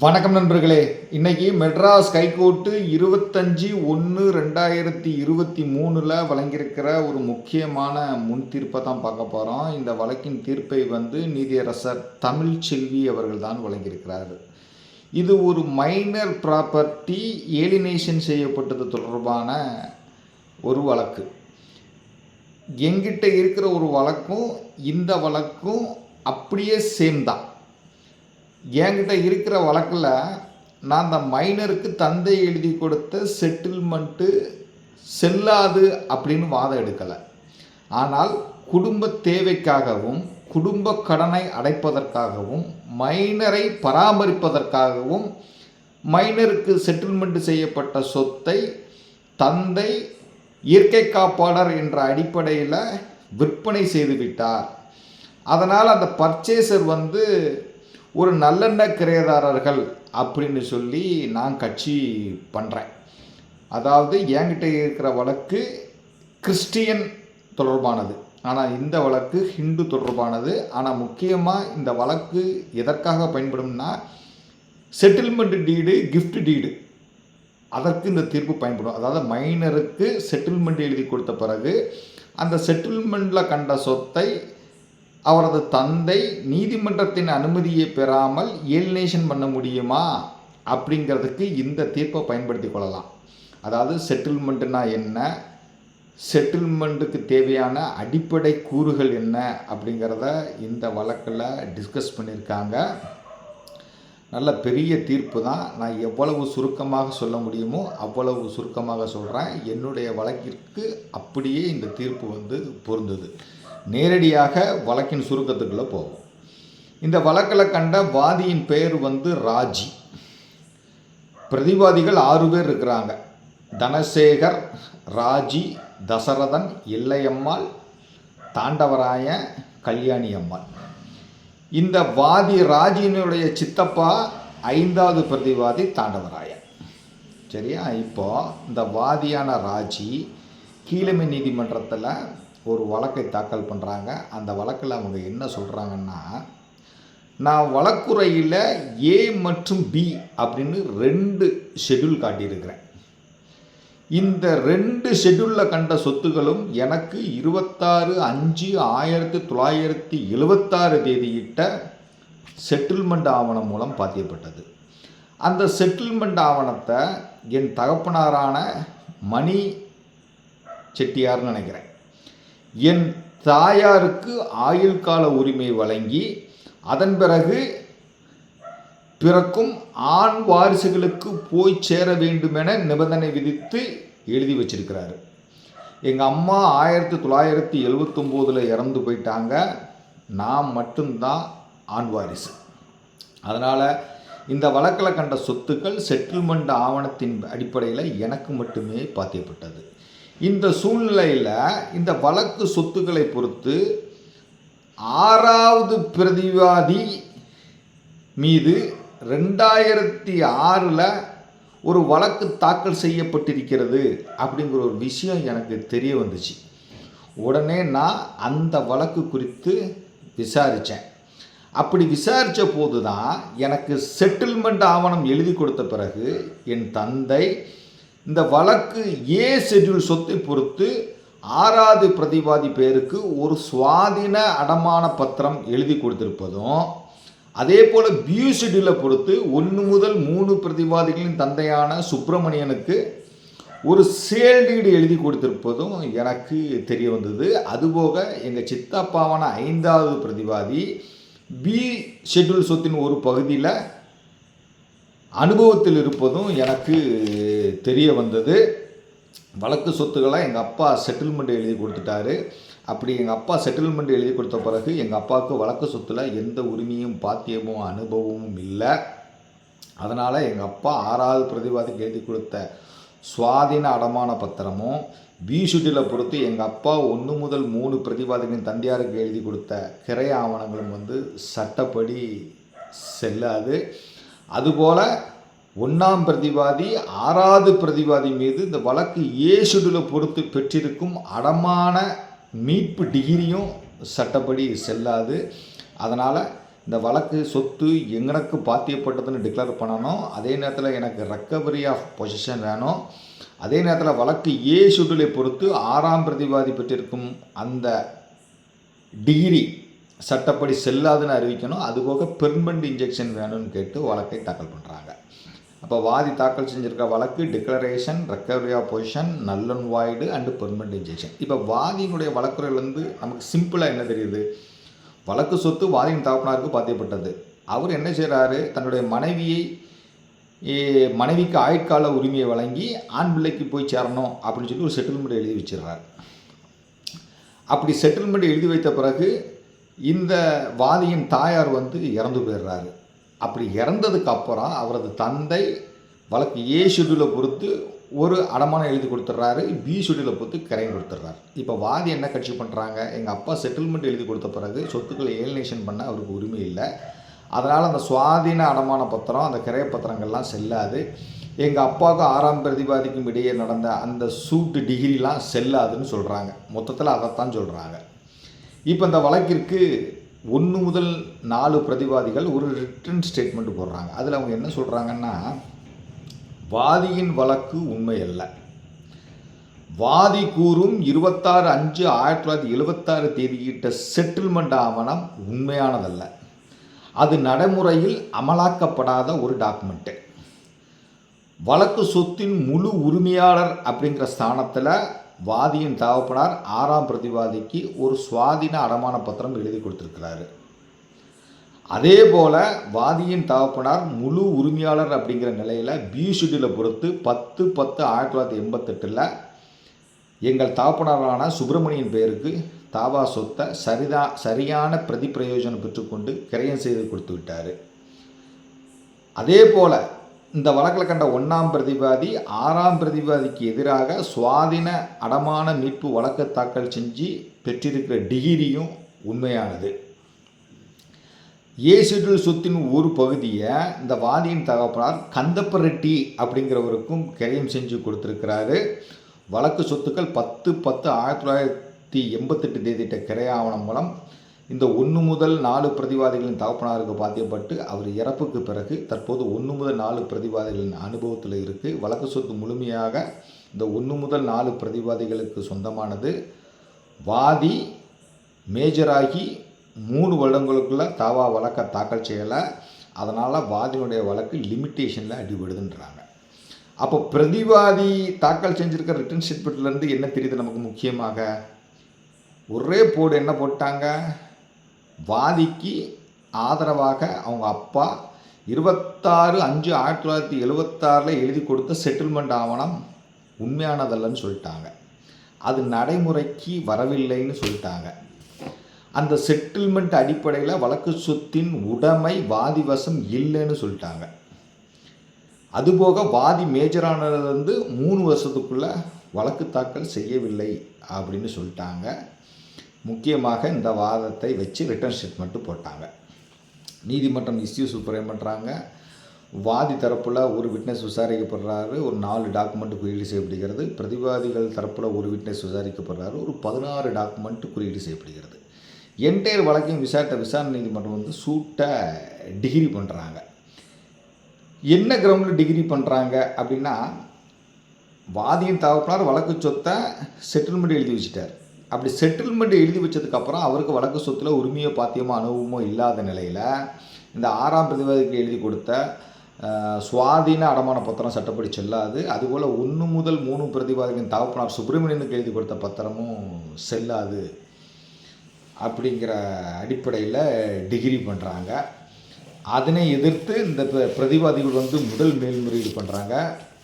வணக்கம் நண்பர்களே. இன்னைக்கு மெட்ராஸ் ஹைகோர்ட்டு இருபத்தஞ்சி ஒன்று ரெண்டாயிரத்தி இருபத்தி மூணில் வழங்கியிருக்கிற ஒரு முக்கியமான முன் தீர்ப்பை தான் பார்க்க போகிறோம் இந்த வழக்கின் தீர்ப்பை வந்து நீதியரசர் தமிழ்ச்செல்வி அவர்கள் தான் வழங்கியிருக்கிறார் இது ஒரு மைனர் ப்ராப்பர்ட்டி ஏலினேஷன் செய்யப்பட்டது தொடர்பான ஒரு வழக்கு. எங்கிட்ட இருக்கிற ஒரு வழக்கும் இந்த வழக்கும் அப்படியே சேம் தான். என்கிட்ட இருக்கிற வழக்கில் நான் அந்த மைனருக்கு தந்தை எழுதி கொடுத்த செட்டில்மெண்ட்டு செல்லாது அப்படின்னு வாதம் எடுக்கலை. ஆனால் குடும்ப தேவைக்காகவும் குடும்ப கடனை அடைப்பதற்காகவும் மைனரை பராமரிப்பதற்காகவும் மைனருக்கு செட்டில்மெண்ட் செய்யப்பட்ட சொத்தை தந்தை இயற்கை காப்பாளர் என்ற அடிப்படையில் விற்பனை செய்துவிட்டார் அதனால் அந்த பர்ச்சேசர் வந்து ஒரு நல்லெண்ண கிரையதாரர்கள் அப்படின்னு சொல்லி நான் கட்சி பண்ணுறேன் அதாவது என்கிட்ட இருக்கிற வழக்கு கிறிஸ்டியன் தொடர்பானது. ஆனால் இந்த வழக்கு ஹிந்து தொடர்பானது. ஆனால் முக்கியமாக இந்த வழக்கு எதற்காக பயன்படும்னா செட்டில்மெண்ட் டீடு கிஃப்ட் டீடு அதற்கு இந்த தீர்ப்பு பயன்படும். அதாவது மைனருக்கு செட்டில்மெண்ட் எழுதி கொடுத்த பிறகு அந்த செட்டில்மெண்ட்டில் கண்ட சொத்தை அவரது தந்தை நீதிமன்றத்தின் அனுமதியை பெறாமல் ஏலினேஷன் பண்ண முடியுமா? அப்படிங்கிறதுக்கு இந்த தீர்ப்பை பயன்படுத்தி கொள்ளலாம். அதாவது செட்டில்மெண்ட்டுனா என்ன? செட்டில்மெண்ட்டுக்கு தேவையான அடிப்படை கூறுகள் என்ன? அப்படிங்கிறத இந்த வழக்கில் டிஸ்கஸ் பண்ணியிருக்காங்க. நல்ல பெரிய தீர்ப்பு தான். நான் எவ்வளவு சுருக்கமாக சொல்ல முடியுமோ அவ்வளவு சுருக்கமாக சொல்கிறேன் என்னுடைய வழக்கிற்கு அப்படியே இந்த தீர்ப்பு வந்து பொருந்தது. நேரடியாக வழக்கின் சுருக்கத்துக்குள்ளே போகும். இந்த வழக்கில் கண்ட வாதியின் பெயர் வந்து ராஜி. பிரதிவாதிகள் ஆறு பேர் இருக்கிறாங்க. தனசேகர் ராஜி தசரதன் இல்லையம்மாள் தாண்டவராய கல்யாணி அம்மாள் இந்த வாதி ராஜினுடைய சித்தப்பா ஐந்தாவது பிரதிவாதி தாண்டவராயன். சரியா? இப்போ இந்த வாதியான ராஜி கீழமை நீதிமன்றத்தில் ஒரு வழக்கை தாக்கல் பண்ணுறாங்க அந்த வழக்கில் அவங்க என்ன சொல்கிறாங்கன்னா நான் வழக்குறையில் ஏ மற்றும் பி அப்படின்னு ரெண்டு ஷெட்யூல் காட்டியிருக்கிறேன். இந்த ரெண்டு ஷெட்யூலில் கண்ட சொத்துகளும் எனக்கு இருபத்தாறு அஞ்சு ஆயிரத்தி தொள்ளாயிரத்தி எழுபத்தாறு தேதியிட்ட செட்டில்மெண்ட் ஆவணம் மூலம் பாத்தியப்பட்டது. அந்த செட்டில்மெண்ட் ஆவணத்தை என் தகப்பனாரான மணி செட்டியார்னு நினைக்கிறேன். என் தாயாருக்கு ஆயுள் கால உரிமை வழங்கி அதன் பிறகு பிறக்கும் ஆண் வாரிசுகளுக்கு போய் சேர வேண்டுமென நிபந்தனை விதித்து எழுதி வச்சிருக்கிறாரு. எங்கள் அம்மா ஆயிரத்தி தொள்ளாயிரத்தி எழுவத்தொம்போதில் இறந்து போயிட்டாங்க. நான் மட்டும்தான் ஆண் வாரிசு. அதனால் இந்த வழக்கில் கண்ட சொத்துக்கள் செட்டில்மெண்ட் ஆவணத்தின் அடிப்படையில் எனக்கு மட்டுமே பாத்தியப்பட்டது. இந்த சூழ்நிலையில் இந்த வழக்கு சொத்துக்களை பொறுத்து ஆறாவது பிரதிவாதி மீது ரெண்டாயிரத்தி ஆறில் ஒரு வழக்கு தாக்கல் செய்யப்பட்டிருக்கிறது அப்படிங்கிற ஒரு விஷயம் எனக்கு தெரிய வந்துச்சு. உடனே நான் அந்த வழக்கு குறித்து விசாரித்தேன் அப்படி விசாரித்த போது தான் எனக்கு செட்டில்மெண்ட் ஆவணம் எழுதி கொடுத்த பிறகு என் தந்தை இந்த வழக்கு ஏ ஷெட்யூல் சொத்தை பொறுத்து ஆறாவது பிரதிவாதி பேருக்கு ஒரு சுவாதீன அடமான பத்திரம் எழுதி கொடுத்திருப்பதும் அதே போல் பியூ ஷெட்யூலை பொறுத்து ஒன்று முதல் மூணு பிரதிவாதிகளின் தந்தையான சுப்பிரமணியனுக்கு ஒரு சேல்டீடு எழுதி கொடுத்திருப்பதும் எனக்கு தெரிய வந்தது. அதுபோக எங்கள் சித்தப்பாவான ஐந்தாவது பிரதிவாதி பி ஷெட்யூல் சொத்தின் ஒரு பகுதியில் அனுபவத்தில் இருப்பதும் எனக்கு தெரிய வந்தது. வழக்கு சொத்துக்களாக எங்கள் அப்பா செட்டில்மெண்ட் எழுதி கொடுத்துட்டாரு. அப்படி எங்கள் அப்பா செட்டில்மெண்ட் எழுதி கொடுத்த பிறகு எங்கள் அப்பாவுக்கு வழக்கு சொத்தில் எந்த உரிமையும் பாத்தியமும் அனுபவமும் இல்லை. அதனால் எங்கள் அப்பா ஆறாவது பிரதிவாதிக்கு எழுதி கொடுத்த சுவாதீன அடமான பத்திரமும் பி பொறுத்து எங்கள் அப்பா ஒன்று முதல் மூணு பிரதிவாதிகளின் தந்தையாருக்கு எழுதி கொடுத்த கிரை ஆவணங்களும் வந்து சட்டப்படி செல்லாது. அதுபோல் ஒன்றாம் பிரதிவாதி ஆறாவது பிரதிவாதி மீது இந்த வழக்கு ஏசுடில் பொறுத்து பெற்றிருக்கும் அடமான மீட்பு டிகிரியும் சட்டப்படி செல்லாது. அதனால் இந்த வழக்கு சொத்து எங்களுக்கு பாத்தியப்பட்டதுன்னு டிக்ளேர் பண்ணணும். அதே நேரத்தில் எனக்கு ரெக்கவரி ஆஃப் பொசிஷன் வேணும். அதே நேரத்தில் வழக்கு ஏ ஷெட்யூலை பொறுத்து ஆறாம் பிரதிவாதி பெற்றிருக்கும் அந்த டிகிரி சட்டப்படி செல்லாதுன்னு அறிவிக்கணும். அதுபோக பெர்மனண்ட் இன்ஜெக்ஷன் வேணும்னு கேட்டு வழக்கை தாக்கல் பண்ணுறாங்க அப்போ வாதி தாக்கல் செஞ்சுருக்க வழக்கு declaration recovery of possession null and void and permanent injunction இப்போ வாதியினுடைய வழக்குறையிலேருந்து நமக்கு சிம்பிளாக என்ன தெரியுது? வழக்கு சொத்து வாதியின் தகப்பனாருக்கு பாத்தியப்பட்டது. அவர் என்ன செய்கிறாரு தன்னுடைய மனைவியை மனைவிக்கு ஆயுட்கால உரிமையை வழங்கி ஆண் பிள்ளைக்கு போய் சேரணும் அப்படின்னு சொல்லி ஒரு செட்டில்மெண்ட் எழுதி வச்சிடுறாரு. அப்படி செட்டில்மெண்ட் எழுதி வைத்த பிறகு இந்த வாதியின் தாயார் வந்து இறந்து போயிடுறாரு. அப்படி இறந்ததுக்கு அப்புறம் அவரது தந்தை வழக்கு ஏ ஷெட்யூலை பொறுத்து ஒரு அடமானம் எழுதி கொடுத்துட்றாரு பி ஷெட்யூலை பொறுத்து கிரையம் கொடுத்துட்றாரு. இப்போ வாதி என்ன கட்சி பண்ணுறாங்க எங்கள் அப்பா செட்டில்மெண்ட் எழுதி கொடுத்த பிறகு சொத்துக்களை ஏலினேஷன் பண்ண அவருக்கு உரிமை இல்லை. அதனால் அந்த சுவாதீன அடமான பத்திரம் அந்த கிரைய பத்திரங்கள்லாம் செல்லாது. எங்கள் அப்பாவுக்கும் ஆறாம் பிரதிவாதிக்கும் இடையே நடந்த அந்த சூட்டு டிகிரிலாம் செல்லாதுன்னு சொல்கிறாங்க மொத்தத்தில் அதைத்தான் சொல்கிறாங்க இப்போ இந்த வழக்கிற்கு ஒன்று முதல் நாலு பிரதிவாதிகள் ஒரு ரிட்டன் ஸ்டேட்மெண்ட் போடுறாங்க. அதில் அவங்க என்ன சொல்கிறாங்கன்னா வாதியின் வழக்கு உண்மை அல்ல வாதி கூறும் இருபத்தாறு அஞ்சு ஆயிரத்தி தொள்ளாயிரத்தி எழுபத்தாறு தேதியிட்ட செட்டில்மெண்ட் ஆவணம் உண்மையானதல்ல. அது நடைமுறையில் அமலாக்கப்படாத ஒரு டாக்குமெண்ட்டு வழக்கு சொத்தின் முழு உரிமையாளர் அப்படிங்கிற ஸ்தானத்தில் வாதியின் தகப்பனார் ஆறாம் பிரதிவாதிக்கு ஒரு சுவாதீன அடமான பத்திரம் எழுதி கொடுத்துருக்கிறாரு. அதே போல் வாதியின் தகப்பனார் முழு உரிமையாளர் அப்படிங்கிற நிலையில் பி ஷெட்யூலில் பொறுத்து பத்து பத்து ஆயிரத்தி தொள்ளாயிரத்தி எண்பத்தெட்டில் எங்கள் தகப்பனாரான சுப்பிரமணியன் பேருக்கு தாவா சொத்தை சரிதா சரியான பிரதி பிரயோஜனம் பெற்றுக்கொண்டு கிரயம் செய்து கொடுத்து விட்டார். அதே போல் இந்த வழக்கில் கண்ட ஒன்றாம் பிரதிவாதி ஆறாம் பிரதிவாதிக்கு எதிராக சுவாதீன அடமான மீட்பு வழக்கு தாக்கல் செஞ்சு பெற்றிருக்கிற டிகிரியும் உண்மையானது. ஏ ஷெட்யூல் சொத்தின் ஒரு பகுதியை இந்த வாதியின் தகப்பனார் கந்தப்ப ரெட்டி அப்படிங்கிறவருக்கும் கிரயம் செஞ்சு கொடுத்துருக்கிறாரு. வழக்கு சொத்துக்கள் பத்து பத்து ஆயிரத்தி தொள்ளாயிரத்தி எண்பத்தெட்டு தேதியிட்ட கிரையாவணம் மூலம் இந்த ஒன்று முதல் நாலு பிரதிவாதிகளின் தகப்பனாருக்கு பாத்தியப்பட்டு அவர் இறப்புக்கு பிறகு தற்போது ஒன்று முதல் நாலு பிரதிவாதிகளின் அனுபவத்தில் இருக்குது வழக்கு சொத்து முழுமையாக இந்த ஒன்று முதல் நாலு பிரதிவாதிகளுக்கு சொந்தமானது. வாதி மேஜராகி மூணு வருடங்களுக்குள்ள தாவா வழக்கை தாக்கல் செய்யலை. அதனால் வாதியினுடைய வழக்கு லிமிட்டேஷனில் அடிபடுதுன்றாங்க. அப்போ பிரதிவாதி தாக்கல் செஞ்சுருக்க ரிட்டன் ஸ்டேட்மெண்ட்லேருந்து என்ன தெரியுது நமக்கு முக்கியமாக? ஒரே போர்டு என்ன போட்டாங்க? வாதிக்கு ஆதரவாக அவங்க அப்பா இருபத்தாறு அஞ்சு ஆயிரத்தி தொள்ளாயிரத்தி எழுபத்தாறில் எழுதி கொடுத்த செட்டில்மெண்ட் ஆவணம் உண்மையானதல்லன்னு சொல்லிட்டாங்க. அது நடைமுறைக்கு வரவில்லைன்னு சொல்லிட்டாங்க. அந்த செட்டில்மெண்ட் அடிப்படையில் வழக்கு சொத்தின் உடைமை வாதி வசம் இல்லைன்னு சொல்லிட்டாங்க. அதுபோக வாதி மேஜரானதுலேருந்து மூணு வருஷத்துக்குள்ளே வழக்கு தாக்கல் செய்யவில்லை அப்படின்னு சொல்லிட்டாங்க. முக்கியமாக இந்த வாதத்தை வச்சு ரிட்டர்ன் ஸ்டேட்மெண்ட்டு போட்டாங்க. நீதிமன்றம் இஸ்யூ சூப்பரேட் பண்ணுறாங்க வாதி தரப்பில் ஒரு விட்னஸ் விசாரிக்கப்படுறாரு. ஒரு நாலு டாக்குமெண்ட் குறியீடு செய்யப்படுகிறது. பிரதிவாதிகள் தரப்பில் ஒரு விட்னஸ் விசாரிக்கப்படுறாரு. ஒரு பதினாறு டாக்குமெண்ட் குறியீடு செய்யப்படுகிறது. என்டையர் வழக்கையும் விசாரித்த விசாரணை நீதிமன்றம் வந்து சூட்டை டிகிரி பண்ணுறாங்க என்ன கிரவுண்டில் டிகிரி பண்ணுறாங்க அப்படின்னா வாதியின் தகப்பனார் வழக்கு சொத்தை செட்டில்மெண்ட் எழுதி வச்சுட்டார். அப்படி செட்டில்மெண்ட் எழுதி வச்சதுக்கப்புறம் அவருக்கு வழக்கு சொத்தில் உரிமையோ பாத்தியமோ அனுபவமோ இல்லாத நிலையில் இந்த ஆறாம் பிரதிவாதிக்கு எழுதி கொடுத்த சுவாதீன அடமான பத்திரம் சட்டப்படி செல்லாது. அதுபோல் ஒன்று முதல் மூணு பிரதிவாதிகளின் தகப்பனார் சுப்பிரமணியனுக்கு எழுதி கொடுத்த பத்திரமும் செல்லாது அப்படிங்கிற அடிப்படையில் டிகிரி பண்ணுறாங்க அதனை எதிர்த்து இந்த பிர- பிரதிவாதிகள் வந்து முதல் மேல்முறையீடு பண்ணுறாங்க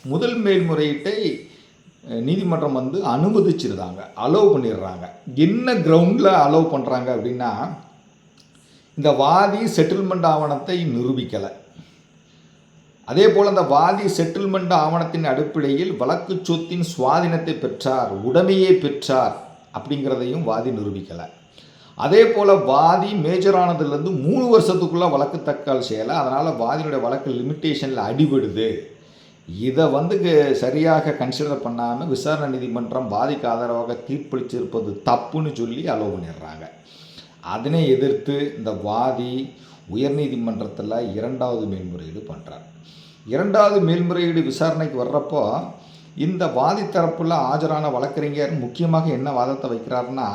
முதல் மேல்முறையீட்டை நீதிமன்றம் வந்து அனுமதிச்சிருந்தாங்க அலோவ் பண்ணிடுறாங்க. என்ன கிரவுண்டில் அலோவ் பண்ணுறாங்க அப்படின்னா இந்த வாதி செட்டில்மெண்ட் ஆவணத்தை நிரூபிக்கலை. அதே போல் அந்த வாதி செட்டில்மெண்ட் ஆவணத்தின் அடிப்படையில் வழக்கு சொத்தின் சுவாதீனத்தை பெற்றார் உடமையை பெற்றார் அப்படிங்கிறதையும் வாதி நிரூபிக்கலை. அதே போல் வாதி மேஜரானதுலேருந்து மூணு வருஷத்துக்குள்ளே வழக்கு தக்கால் செய்யலை. அதனால் வாதியினுடைய வழக்கு லிமிட்டேஷனில் அடிபடுது. இதை வந்து க- சரியாக கன்சிடர் பண்ணாமல் விசாரணை நீதிமன்றம் பாதிக்கு ஆதரவாக தீர்ப்பளிச்சிருப்பது தப்புன்னு சொல்லி அலோவ் பண்ணிடுறாங்க. அதனை எதிர்த்து இந்த வாதி உயர்நீதிமன்றத்தில் இரண்டாவது மேல்முறையீடு பண்ணுறார் இரண்டாவது மேல்முறையீடு விசாரணைக்கு வர்றப்போ இந்த வாதி தரப்பில் ஆஜரான வழக்கறிஞர் முக்கியமாக என்ன வாதத்தை வைக்கிறாருன்னா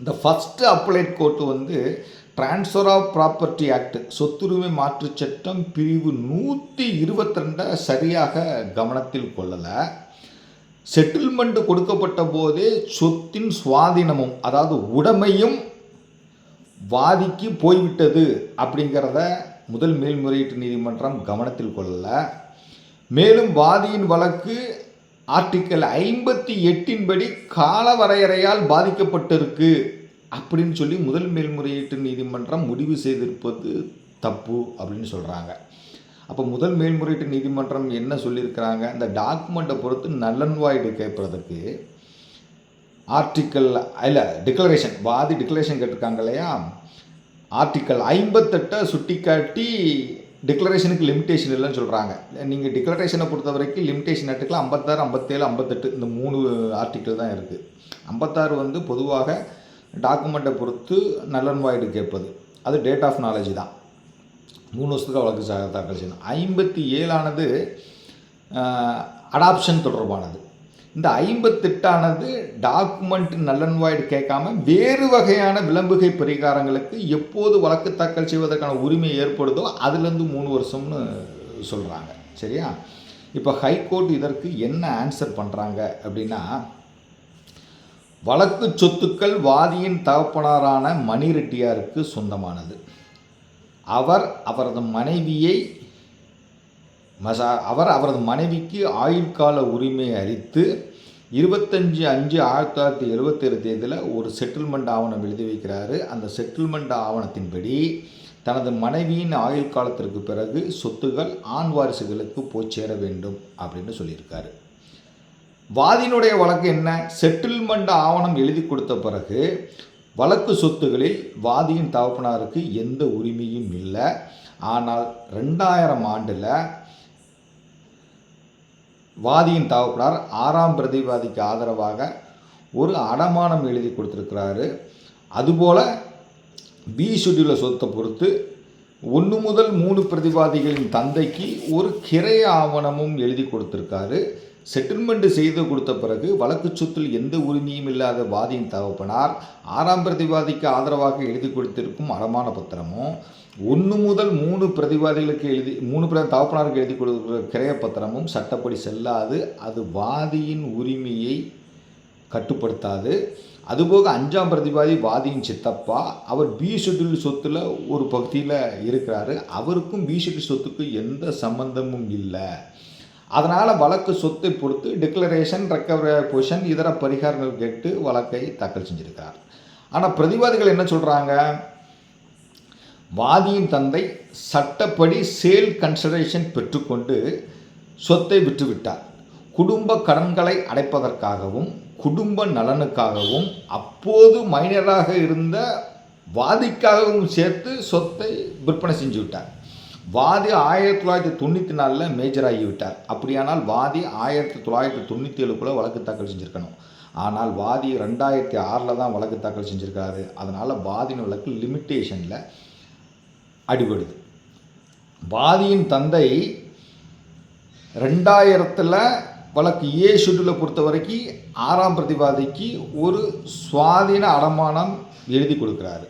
இந்த ஃபஸ்ட்டு அப்ளைட் கோர்ட்டு வந்து ட்ரான்ஸ்ஃபர் ஆஃப் ப்ராப்பர்ட்டி ஆக்ட் சொத்துரிமை மாற்றுச் சட்டம் பிரிவு நூற்றி இருபத்தி ரெண்டை சரியாக கவனத்தில் கொள்ளலை. செட்டில்மெண்ட் கொடுக்கப்பட்ட போதே சொத்தின் சுவாதீனமும் அதாவது உடமையும் வாதிக்கு போய்விட்டது அப்படிங்கிறத முதல் மேல்முறையீட்டு நீதிமன்றம் கவனத்தில் கொள்ளலை. மேலும் வாதியின் வழக்கு ஆர்டிக்கல் ஐம்பத்தி எட்டின்படி கால வரையறையால் பாதிக்கப்பட்டிருக்கு. அப்படின்னு சொல்லி முதல் மேல்முறையீட்டு நீதிமன்றம் முடிவு செய்திருப்பது தப்பு அப்படின்னு சொல்கிறாங்க அப்போ முதல் மேல்முறையீட்டு நீதிமன்றம் என்ன சொல்லியிருக்கிறாங்க? இந்த டாக்குமெண்ட்டை பொறுத்து நல்லன்வாய்டு கேட்பதற்கு ஆர்டிக்கல் இல்லை டிக்ளரேஷன் வாதி டிக்ளரேஷன் கேட்டிருக்காங்க இல்லையா? ஆர்டிக்கல் ஐம்பத்தெட்டை சுட்டிக்காட்டி டிக்ளரேஷனுக்கு லிமிட்டேஷன் இல்லைன்னு சொல்கிறாங்க நீங்கள் டிக்ளரேஷனை பொறுத்த வரைக்கும் லிமிட்டேஷன் ஆர்டிக்கல் ஐம்பத்தாறு ஐம்பத்தேழு ஐம்பத்தெட்டு இந்த மூணு ஆர்டிக்கல் தான் இருக்குது ஐம்பத்தாறு வந்து பொதுவாக டாக்குமெண்ட்டை பொறுத்து நல்லன்வாய்டு கேட்பது. அது டேட் ஆஃப் நாலேஜ் தான். மூணு வருஷத்துக்கு வழக்கு சா தாக்கல் செய்யணும். ஐம்பத்தி ஏழானது அடாப்ஷன் தொடர்பானது. இந்த ஐம்பத்தெட்டானது டாக்குமெண்ட் நல்லன்வாய்டு கேட்காம வேறு வகையான விளம்புகை பரிகாரங்களுக்கு எப்போது வழக்கு தாக்கல் செய்வதற்கான உரிமை ஏற்படுதோ அதுலேருந்து மூணு வருஷம்னு சொல்கிறாங்க சரியா? இப்போ ஹைகோர்ட் இதற்கு என்ன ஆன்சர் பண்ணுறாங்க அப்படின்னா வழக்கு சொத்துக்கள் வாதியின் தகப்பனாரான மணி ரெட்டியாருக்கு சொந்தமானது. அவர் அவரது மனைவியை மசா அவர் அவரது மனைவிக்கு ஆயுட்கால உரிமை அளித்து இருபத்தஞ்சு அஞ்சு ஆயிரத்தி தொள்ளாயிரத்தி எழுபத்தேழு தேதியில் ஒரு செட்டில்மெண்ட் ஆவணம் எழுதி வைக்கிறாரு. அந்த செட்டில்மெண்ட் ஆவணத்தின்படி தனது மனைவியின் ஆயுள் காலத்திற்கு பிறகு சொத்துகள் ஆண் வாரிசுகளுக்கு போய் சேர வேண்டும் அப்படின்னு சொல்லியிருக்காரு. வாதியினுடைய வழக்கு என்ன? செட்டில்மெண்ட் ஆவணம் எழுதி கொடுத்த பிறகு வழக்கு சொத்துகளில் வாதியின் தகப்பனாருக்கு எந்த உரிமையும் இல்லை. ஆனால் ரெண்டாயிரம் ஆண்டில் வாதியின் தகப்பனார் ஆறாம் பிரதிவாதிக்கு ஆதரவாக ஒரு அடமானம் எழுதி கொடுத்துருக்கிறாரு. அதுபோல் பி ஷெட்யூலில் சொத்தை பொறுத்து ஒன்று முதல் மூணு பிரதிவாதிகளின் தந்தைக்கு ஒரு கிரை ஆவணமும் எழுதி கொடுத்துருக்காரு. செட்டில்மெண்ட் செய்து கொடுத்த பிறகு வழக்கு சொத்தில் எந்த உரிமையும் இல்லாத வாதியின் தகப்பனார் ஆறாம் பிரதிவாதிக்கு ஆதரவாக எழுதி கொடுத்திருக்கும் அடமான பத்திரமும் ஒன்று முதல் மூணு பிரதிவாதிகளுக்கு எழுதி மூணு பிர தகப்பனாருக்கு எழுதி கொடுக்கிற கிரைய பத்திரமும் சட்டப்படி செல்லாது அது வாதியின் உரிமையை கட்டுப்படுத்தாது. அதுபோக அஞ்சாம் பிரதிவாதி வாதியின் சித்தப்பா அவர் பி ஷெட்யூல் சொத்தில் ஒரு பகுதியில் இருக்கிறாரு. அவருக்கும் பி ஷெட்யூல் சொத்துக்கும் எந்த சம்பந்தமும் இல்லை. அதனால் வழக்கு சொத்தை பொறுத்து டிக்ளரேஷன் ரெக்கவரி பொசிஷன் இதர பரிகாரங்கள் கேட்டு வழக்கை தாக்கல் செஞ்சுருக்கார் ஆனால் பிரதிவாதிகள் என்ன சொல்கிறாங்க வாதியின் தந்தை சட்டப்படி சேல் கன்சிடரேஷன் பெற்றுக்கொண்டு சொத்தை விற்றுவிட்டார். குடும்ப கடன்களை அடைப்பதற்காகவும் குடும்ப நலனுக்காகவும் அப்போது மைனராக இருந்த வாதிக்காகவும் சேர்த்து சொத்தை விற்பனை செஞ்சு விட்டார் வாதி ஆயிரத்தி தொள்ளாயிரத்தி தொண்ணூற்றி நாலில் மேஜர் ஆகிவிட்டார். அப்படியானால் வாதி ஆயிரத்தி தொள்ளாயிரத்தி தொண்ணூற்றி ஏழுக்குள்ளே வழக்கு தாக்கல் செஞ்சுருக்கணும். ஆனால் வாதி ரெண்டாயிரத்தி ஆறில் தான் வழக்கு தாக்கல் செஞ்சுருக்காரு. அதனால் வாதியின் வழக்கு லிமிட்டேஷனில் அடிபடுது. வாதியின் தந்தை ரெண்டாயிரத்தில் வழக்கு ஏ ஷெட்யூலை பொறுத்த வரைக்கும் ஆறாம் பிரதிவாதிக்கு ஒரு சுவாதீன அடமானம் எழுதி கொடுக்குறாரு.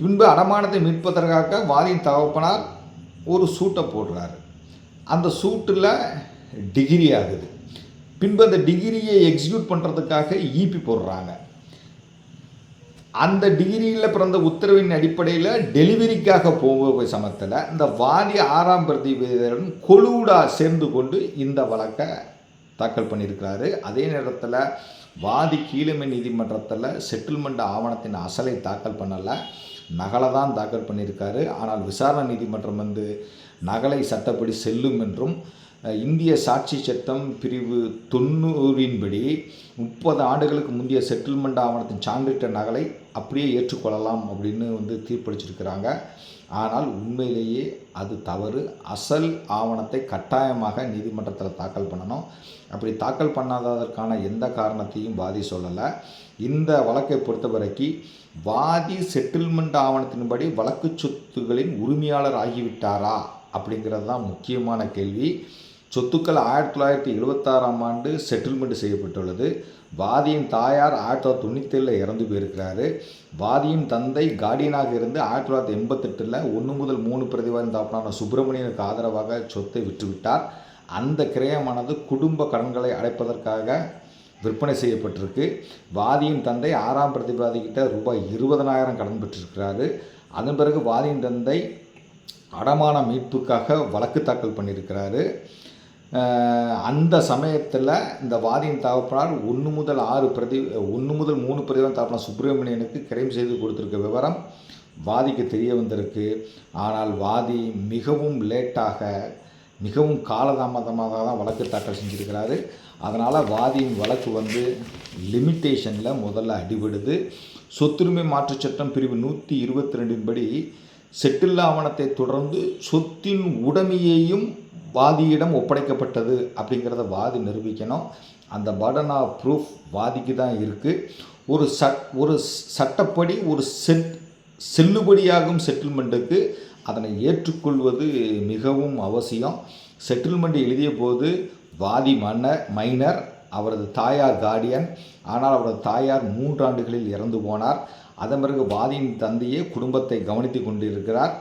பின்பு அடமானத்தை மீட்பதற்காக வாதியின் தகப்பனார் ஒரு சூட்டை போடுறாரு. அந்த சூட்டில் டிகிரி ஆகுது. பின்பு அந்த டிகிரியை எக்ஸிக்யூட் பண்ணுறதுக்காக ஈபி போடுறாங்க. அந்த டிகிரியில் பிறந்த உத்தரவின் அடிப்படையில் டெலிவரிக்காக போக சமயத்தில் இந்த வாதி ஆறாம் பிரதிவேதன் கொலுடா சேர்ந்து கொண்டு இந்த வழக்கை தாக்கல் பண்ணியிருக்கிறாரு. அதே நேரத்தில் வாதி கீழமை நீதிமன்றத்தில் செட்டில்மெண்ட் ஆவணத்தின் அசலை தாக்கல் பண்ணலை. நகலை தான் தாக்கல் பண்ணியிருக்காரு. ஆனால் விசாரணை நீதிமன்றம் வந்து நகலை சட்டப்படி செல்லும் என்றும் இந்திய சாட்சி சட்டம் பிரிவு தொண்ணூறின்படி முப்பது ஆண்டுகளுக்கு முந்தைய செட்டில்மெண்ட் ஆவணத்தின் சான்றிட்ட நகலை அப்படியே ஏற்றுக்கொள்ளலாம் அப்படின்னு வந்து தீர்ப்பளிச்சிருக்கிறாங்க. ஆனால் உண்மையிலேயே அது தவறு. அசல் ஆவணத்தை கட்டாயமாக நீதிமன்றத்தில் தாக்கல் பண்ணணும். அப்படி தாக்கல் பண்ணாததற்கான எந்த காரணத்தையும் பாதி சொல்லலை. இந்த வழக்கை பொறுத்தவரைக்கு வாதி செட்டில்மெண்ட் ஆவணத்தின்படி வழக்கு சொத்துகளின் உரிமையாளர் ஆகிவிட்டாரா அப்படிங்கிறது தான் முக்கியமான கேள்வி. சொத்துக்கள் ஆயிரத்தி தொள்ளாயிரத்தி எழுபத்தாறாம் ஆண்டு செட்டில்மெண்ட் செய்யப்பட்டுள்ளது. வாதியின் தாயார் ஆயிரத்தி தொள்ளாயிரத்தி தொண்ணூத்தேழில் இறந்து போயிருக்கிறாரு. வாதியின் தந்தை கார்டியனாக இருந்து ஆயிரத்தி தொள்ளாயிரத்தி எண்பத்தெட்டில் ஒன்று முதல் மூணு பிரதிவாதம் தாப்பனான சுப்பிரமணியனுக்கு ஆதரவாக சொத்தை விற்றுவிட்டார். அந்த கிரயமானது குடும்ப கடன்களை அடைப்பதற்காக விற்பனை செய்யப்பட்டிருக்கு. வாதியின் தந்தை ஆறாம் பிரதிவாதிகிட்ட ரூபாய் இருபதனாயிரம் கடன் பெற்றிருக்கிறாரு. அதன் பிறகு வாதியின் தந்தை அடமான மீட்புக்காக வழக்கு தாக்கல் பண்ணியிருக்கிறாரு. அந்த சமயத்தில் இந்த வாதியின் தகப்பனார் ஒன்று முதல் ஆறு பிரதி ஒன்று முதல் மூணு பிரதிவாதம் தகப்பனார் சுப்பிரமணியனுக்கு கிரைம் செய்து கொடுத்துருக்க விவரம் வாதிக்கு தெரிய வந்திருக்கு. ஆனால் வாதி மிகவும் லேட்டாக மிகவும் காலதாமதமாக தான் வழக்கு தாக்கல் செஞ்சுருக்கிறாரு. அதனால் வாதியின் வழக்கு வந்து லிமிட்டேஷனில் முதல்ல அடிபடுது. சொத்துரிமை மாற்றுச் சட்டம் பிரிவு நூற்றி இருபத்தி ரெண்டின் படி செட்டில் ஆவணத்தை தொடர்ந்து சொத்தின் உடைமையையும் வாதியிடம் ஒப்படைக்கப்பட்டது அப்படிங்கிறத வாதி நிரூபிக்கணும். அந்த பர்டன் ஆஃப் ப்ரூஃப் வாதிக்கு தான் இருக்குது ஒரு சட் ஒரு சட்டப்படி ஒரு செட் செல்லுபடியாகும் செட்டில்மெண்ட்டுக்கு அதனை ஏற்றுக்கொள்வது மிகவும் அவசியம். செட்டில்மெண்ட் எழுதிய போது வாதி மன்னர் மைனர் அவரது தாயார் கார்டியன் ஆனால் அவரது தாயார் மூன்றாண்டுகளில் இறந்து போனார். அதன் பிறகு வாதியின் தந்தையே குடும்பத்தை கவனித்து கொண்டிருக்கிறார்.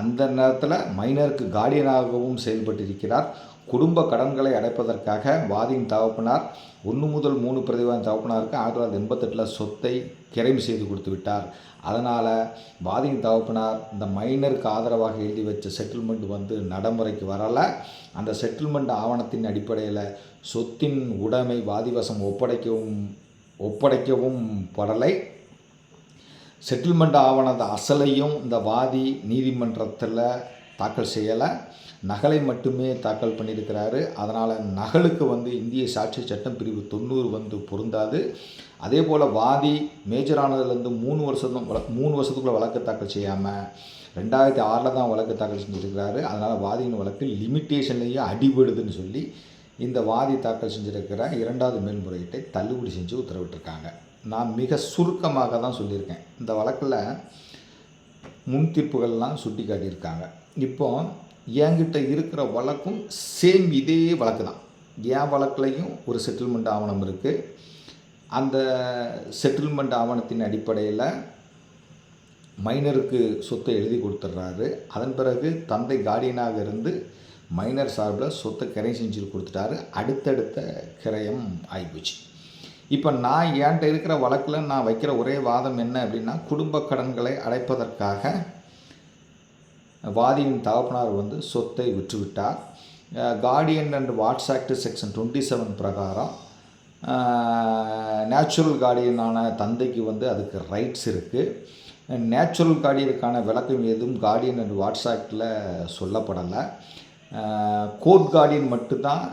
அந்த நேரத்தில் மைனருக்கு கார்டியனாகவும் செயல்பட்டிருக்கிறார். குடும்ப கடன்களை அடைப்பதற்காக வாதியின் தகப்பனார் ஒன்று முதல் மூணு பிரதிவாதின் தகப்பனாருக்கு ஆயிரத்தி தொள்ளாயிரத்தி எண்பத்தெட்டில் சொத்தை கிரைம் செய்து கொடுத்து விட்டார். அதனால் வாதியின் தகப்பனார் இந்த மைனருக்கு ஆதரவாக எழுதி வச்ச செட்டில்மெண்ட் வந்து நடைமுறைக்கு வரலை. அந்த செட்டில்மெண்ட் ஆவணத்தின் அடிப்படையில் சொத்தின் உடைமை வாதிவசம் ஒப்படைக்கவும் ஒப்படைக்கவும் படலை. செட்டில்மெண்ட் ஆவணத அசலையும் இந்த வாதி நீதிமன்றத்தில் தாக்கல் செய்யலை. நகலை மட்டுமே தாக்கல் பண்ணியிருக்கிறாரு. அதனால் நகலுக்கு வந்து இந்திய சாட்சி சட்டம் பிரிவு தொண்ணூறு வந்து பொருந்தாது. அதே போல் வாதி மேஜரானதுலேருந்து மூணு வருஷம் வழக்கு மூணு வருஷத்துக்குள்ளே வழக்கு தாக்கல் செய்யாமல் ரெண்டாயிரத்தி ஆறில் தான் வழக்கு தாக்கல் செஞ்சுருக்கிறாரு. அதனால் வாதியின் வழக்கு லிமிட்டேஷன்லேயே அடிபடுதுன்னு சொல்லி இந்த வாதி தாக்கல் செஞ்சுருக்கிற இரண்டாவது மேல்முறையீட்டை தள்ளுபடி செஞ்சு உத்தரவிட்டிருக்காங்க. நான் மிக சுருக்கமாக தான் சொல்லியிருக்கேன். இந்த வழக்கில் முன் தீர்ப்புகள்லாம் சுட்டி காட்டியிருக்காங்க இப்போ என்கிட்ட இருக்கிற வழக்கும் சேம் இதே வழக்கு தான். என் வழக்குலையும் ஒரு செட்டில்மெண்ட் ஆவணம் இருக்குது அந்த செட்டில்மெண்ட் ஆவணத்தின் அடிப்படையில் மைனருக்கு சொத்தை எழுதி கொடுத்துட்றாரு. அதன் பிறகு தந்தை கார்டியனாக இருந்து மைனர் சார்பில் சொத்தை கிரை செஞ்சு கொடுத்துட்டாரு. அடுத்தடுத்த கிரயம் ஆகிப்போச்சு இப்போ நான் என்கிட்ட இருக்கிற வழக்கில் நான் வைக்கிற ஒரே வாதம் என்ன அப்படின்னா குடும்ப கடன்களை அடைப்பதற்காக வாதியின் தகப்பனார் வந்து சொத்தை விற்றுவிட்டார். Guardian and wards act section twenty seven பிரகாரம் நேச்சுரல் கார்டியனான தந்தைக்கு வந்து அதுக்கு ரைட்ஸ் இருக்குது நேச்சுரல் கார்டியனுக்கான விளக்கம் எதுவும் கார்டியன் அண்ட் வாட்ஸ்அப்பில் சொல்லப்படலை. கோர்ட் கார்டியன் மட்டும்தான்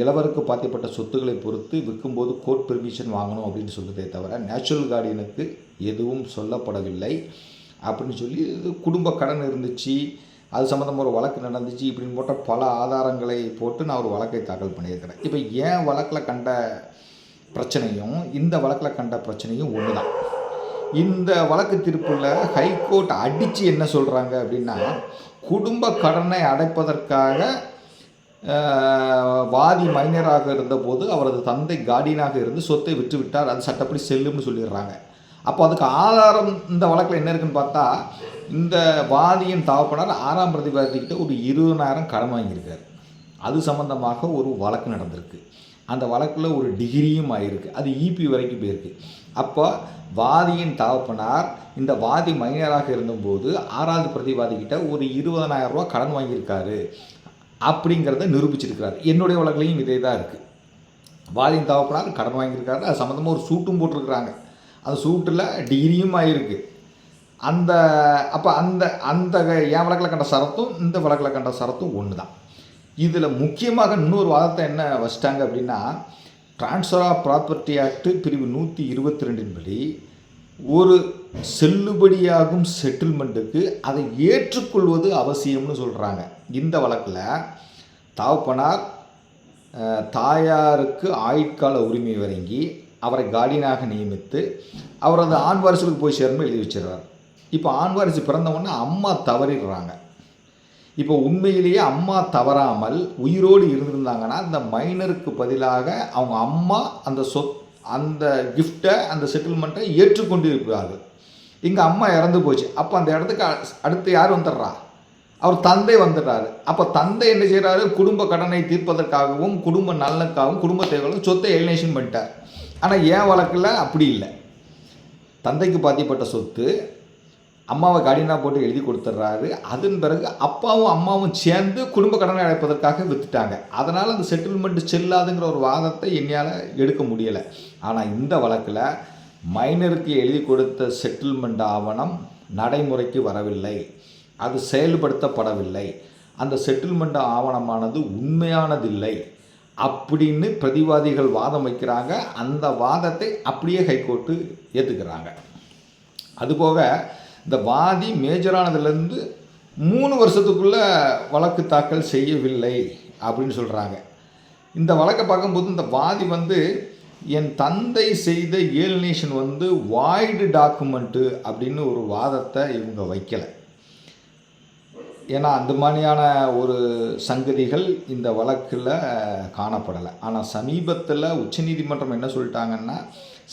இளவருக்கு பாத்தியப்பட்ட சொத்துக்களை பொறுத்து விற்கும்போது கோர்ட் பெர்மிஷன் வாங்கணும் அப்படின்னு சொல்லுதே தவிர நேச்சுரல் கார்டியனுக்கு எதுவும் சொல்லப்படவில்லை. அப்படின்னு சொல்லி இது குடும்ப கடன் இருந்துச்சு அது சம்மந்தமாக ஒரு வழக்கு நடந்துச்சு இப்படின்னு போட்ட பல ஆதாரங்களை போட்டு நான் ஒரு வழக்கை தாக்கல் பண்ணியிருக்கிறேன். இப்போ ஏன் வழக்கில் கண்ட பிரச்சனையும் இந்த வழக்கில் கண்ட பிரச்சனையும் ஒன்று தான் இந்த வழக்கு தீர்ப்பில் ஹைகோர்ட் அடித்து என்ன சொல்கிறாங்க அப்படின்னா குடும்ப கடனை அடைப்பதற்காக வாதி மைனராக இருந்தபோது அவரது தந்தை கார்டியனாக இருந்து சொத்தை விற்றுவிட்டார். அது சட்டப்படி செல்லும்னு சொல்லிடுறாங்க. அப்போ அதுக்கு ஆதாரம் இந்த வழக்கில் என்ன இருக்குன்னு பார்த்தா இந்த வாதியின் தாவப்பனார் ஆறாம் பிரதிவாதிக்கிட்ட ஒரு இருபதாயிரம் கடன் வாங்கியிருக்காரு. அது சம்மந்தமாக ஒரு வழக்கு நடந்திருக்கு. அந்த வழக்கில் ஒரு டிகிரியும் ஆயிருக்கு. அது இபி வரைக்கும் போயிருக்கு. அப்போ வாதியின் தகப்பனார் இந்த வாதி மைனராக இருந்தபோது ஆறாவது பிரதிவாதிக்கிட்ட ஒரு இருபதனாயிரம் ரூபா கடன் வாங்கியிருக்காரு அப்படிங்கிறத நிரூபிச்சிருக்கிறார். என்னுடைய வழக்குலையும் இதே தான் இருக்குது வாதியின் தகப்பனார் கடன் வாங்கியிருக்காரு. அது சம்மந்தமாக ஒரு சூட்டும் போட்டிருக்கிறாங்க. அந்த சூட்டில் டிகிரியும் ஆயிருக்கு. அந்த அப்போ அந்த அந்த என் வழக்கில் கண்ட சரத்தும் இந்த வழக்கில் கண்ட சரத்தும் ஒன்று தான் இதில் முக்கியமாக இன்னொரு வாதத்தை என்ன வச்சிட்டாங்க அப்படின்னா டிரான்ஸ்ஃபர் ஆஃப் ப்ராப்பர்ட்டி ஆக்ட் பிரிவு நூற்றி இருபத்தி ரெண்டின் படி ஒரு செல்லுபடியாகும் செட்டில்மெண்ட்டுக்கு அதை ஏற்றுக்கொள்வது அவசியம்னு சொல்கிறாங்க இந்த வழக்கில் தாவப்பனார் தாயாருக்கு ஆயுட்கால உரிமை வழங்கி அவரை கார்டியனாக நியமித்து அவரது ஆண் வாரிசுக்கு போய் சேரணும் எழுதி வச்சிடுறார். இப்போ ஆண் வாரிசு பிறந்த அம்மா தவறிடுறாங்க. இப்போ உண்மையிலேயே அம்மா தவறாமல் உயிரோடு இருந்திருந்தாங்கன்னா அந்த மைனருக்கு பதிலாக அவங்க அம்மா அந்த சொத் அந்த கிஃப்டை அந்த செட்டில்மெண்ட்டை ஏற்றுக்கொண்டு இருக்கிறார்கள் இங்கே அம்மா இறந்து போச்சு. அப்போ அந்த இடத்துக்கு அடுத்து யார் வந்துடுறா? அவர் தந்தை வந்துடுறாரு. அப்போ தந்தை என்ன செய்கிறாரு குடும்ப கடனை தீர்ப்பதற்காகவும் குடும்ப நலனுக்காகவும் குடும்ப தேவைகளும் சொத்தை எலினேஷன் பண்ணிட்டார். ஆனால் என் வழக்கில் அப்படி இல்லை. தந்தைக்கு பாதிப்பட்ட சொத்து அம்மாவை காடினா போட்டு எழுதி கொடுத்துட்றாரு அதன் பிறகு அப்பாவும் அம்மாவும் சேர்ந்து குடும்ப கடனை அடைப்பதற்காக வித்துட்டாங்க. அதனால் அந்த செட்டில்மெண்ட் செல்லாதுங்கிற ஒரு வாதத்தை என்னால் எடுக்க முடியலை. ஆனால் இந்த வழக்கில் மைனருக்கு எழுதி கொடுத்த செட்டில்மெண்ட் ஆவணம் நடைமுறைக்கு வரவில்லை. அது செயல்படுத்தப்படவில்லை. அந்த செட்டில்மெண்ட் ஆவணமானது உண்மையானதில்லை அப்படின்னு பிரதிவாதிகள் வாதம் வைக்கிறாங்க. அந்த வாதத்தை அப்படியே ஹைகோர்ட்டு ஏற்றுக்கிறாங்க அதுபோக இந்த வாதி மேஜரானதுலேருந்து மூணு வருஷத்துக்குள்ளே வழக்கு தாக்கல் செய்யவில்லை அப்படின்னு சொல்கிறாங்க இந்த வழக்கை பார்க்கும்போது இந்த வாதி வந்து என் தந்தை செய்த ஏலினேஷன் வந்து வாய்டு டாக்குமெண்ட்டு அப்படின்னு ஒரு வாதத்தை இவங்க வைக்கலை. ஏன்னா அந்த மாதிரியான ஒரு சங்கதிகள் இந்த வழக்கில் காணப்படலை. ஆனால் சமீபத்தில் உச்சநீதிமன்றம் என்ன சொல்லிட்டாங்கன்னா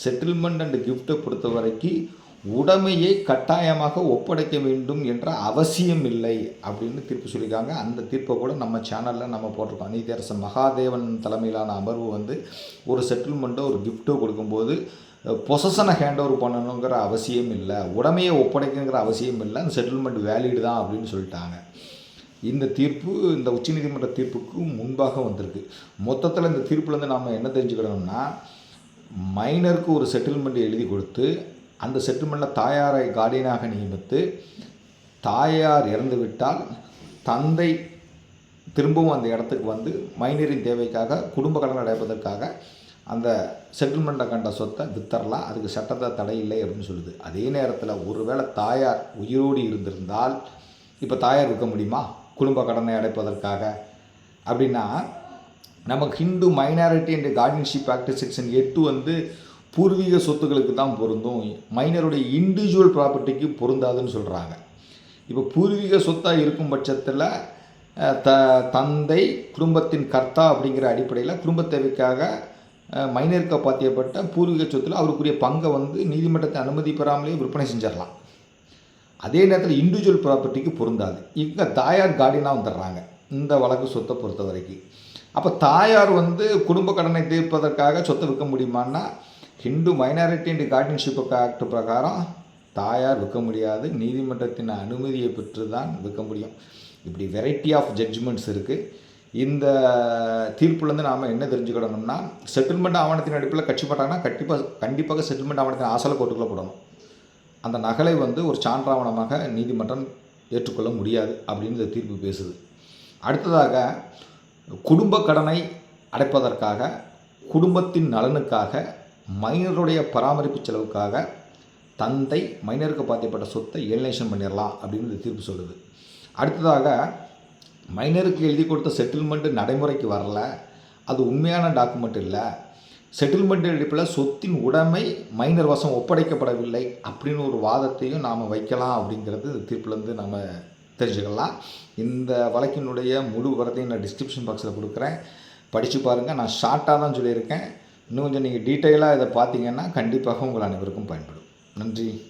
செட்டில்மெண்ட் அண்ட் கிஃப்ட்டை பொறுத்த வரைக்கும் உடமையை கட்டாயமாக ஒப்படைக்க வேண்டும் என்ற அவசியம் இல்லை அப்படின்னு தீர்ப்பு சொல்லியிருக்காங்க. அந்த தீர்ப்பை கூட நம்ம சேனலில் நம்ம போட்டிருக்கோம். நீதியரசன் மகாதேவன் தலைமையிலான அமர்வு வந்து ஒரு செட்டில்மெண்ட்டோ ஒரு கிஃப்ட்டோ கொடுக்கும்போது பொசஷனை ஹேண்ட் ஓவர் பண்ணணுங்கிற அவசியம் இல்லை. உடமையை ஒப்படைக்கணுங்கிற அவசியம் இல்லை. அந்த செட்டில்மெண்ட் வேலிடு தான் அப்படின்னு சொல்லிட்டாங்க. இந்த தீர்ப்பு இந்த உச்சநீதிமன்ற தீர்ப்புக்கு முன்பாக வந்திருக்கு. மொத்தத்தில் இந்த தீர்ப்புலேருந்து நாம் என்ன தெரிஞ்சுக்கணும்னா மைனருக்கு ஒரு செட்டில்மெண்ட் எழுதி கொடுத்து அந்த செட்டில்மெண்ட்டில் தாயாரை கார்டியனாக நியமித்து தாயார் இறந்துவிட்டால் தந்தை திரும்பவும் அந்த இடத்துக்கு வந்து மைனரின் தேவைக்காக குடும்ப கடன் அடைப்பதற்காக அந்த செட்டில்மெண்ட்டை கண்ட சொத்தை வித்தரலாம். அதுக்கு சட்டத்தை தடை இல்லை அப்படின்னு சொல்லுது. அதே நேரத்தில் ஒருவேளை தாயார் உயிரோடு இருந்திருந்தால் இப்போ தாயார் விற்க முடியுமா? குடும்ப கடனை அடைப்பதற்காக. அப்படின்னா நமக்கு Hindu minority and guardianship act section எட்டு வந்து பூர்வீக சொத்துக்களுக்கு தான் பொருந்தும். மைனருடைய இண்டிவிஜுவல் ப்ராப்பர்ட்டிக்கு பொருந்தாதுன்னு சொல்கிறாங்க இப்போ பூர்வீக சொத்தாக இருக்கும் பட்சத்தில் த தந்தை குடும்பத்தின் கர்த்தா அப்படிங்கிற அடிப்படையில் குடும்ப தேவைக்காக மைனருக்கு பாத்தியப்பட்ட பூர்வீக சொத்தில் அவருக்குரிய பங்கை வந்து நீதிமன்றத்தை அனுமதி பெறாமலே விற்பனை செஞ்சிடலாம். அதே நேரத்தில் இண்டிவிஜுவல் ப்ராப்பர்ட்டிக்கு பொருந்தாது. இங்கே தாயார் கார்டியனாக வந்துடுறாங்க இந்த வழக்கு சொத்தை பொறுத்த வரைக்கும் அப்போ தாயார் வந்து குடும்ப கடனை தீர்ப்பதற்காக சொத்தை விற்க முடியுமான்னா Hindu minority and guardianship act பிரகாரம் தாயார் விற்க முடியாது நீதிமன்றத்தின் அனுமதியை பெற்று தான் விற்க முடியும். இப்படி வெரைட்டி ஆஃப் ஜட்ஜ்மெண்ட்ஸ் இருக்குது இந்த தீர்ப்புலேருந்து நாம் என்ன தெரிஞ்சுக்கிடணும்னா செட்டில்மெண்ட் ஆவணத்தின் அடிப்பில் கட்சி போட்டாங்கன்னா கண்டிப்பாக கண்டிப்பாக செட்டில்மெண்ட் ஆவணத்தின் ஆசலை கோட்டுக்குள்ளே போடணும். அந்த நகலை வந்து ஒரு சான்றாவணமாக நீதிமன்றம் ஏற்றுக்கொள்ள முடியாது அப்படின்னு இந்த தீர்ப்பு பேசுது. அடுத்ததாக குடும்ப கடனை அடைப்பதற்காக குடும்பத்தின் நலனுக்காக மைனருடைய பராமரிப்பு செலவுக்காக தந்தை மைனருக்கு பாத்தியப்பட்ட சொத்தை ஏலினேஷன் பண்ணிடலாம் அப்படின்னு இந்த தீர்ப்பு சொல்லுது. அடுத்ததாக மைனருக்கு எழுதி கொடுத்த செட்டில்மெண்ட்டு நடைமுறைக்கு வரல. அது உண்மையான டாக்குமெண்ட் இல்லை. செட்டில்மெண்ட் அடிப்பில் சொத்தின் உடைமை மைனர் வசம் ஒப்படைக்கப்படவில்லை அப்படின்னு ஒரு வாதத்தையும் நாம் வைக்கலாம் அப்படிங்கிறது இந்த தீர்ப்புலேருந்து நம்ம தெரிஞ்சுக்கலாம். இந்த வழக்கினுடைய முழு வரத்தையும் நான் டிஸ்கிரிப்ஷன் பாக்ஸில் கொடுக்குறேன். படித்து பாருங்கள் நான் ஷார்ட்டாக தான் சொல்லியிருக்கேன். இன்னும் கொஞ்சம் நீங்கள் டீட்டெயிலாக இதை பார்த்தீங்கன்னா கண்டிப்பாக உங்கள் அனைவருக்கும் பயன்படும். நன்றி.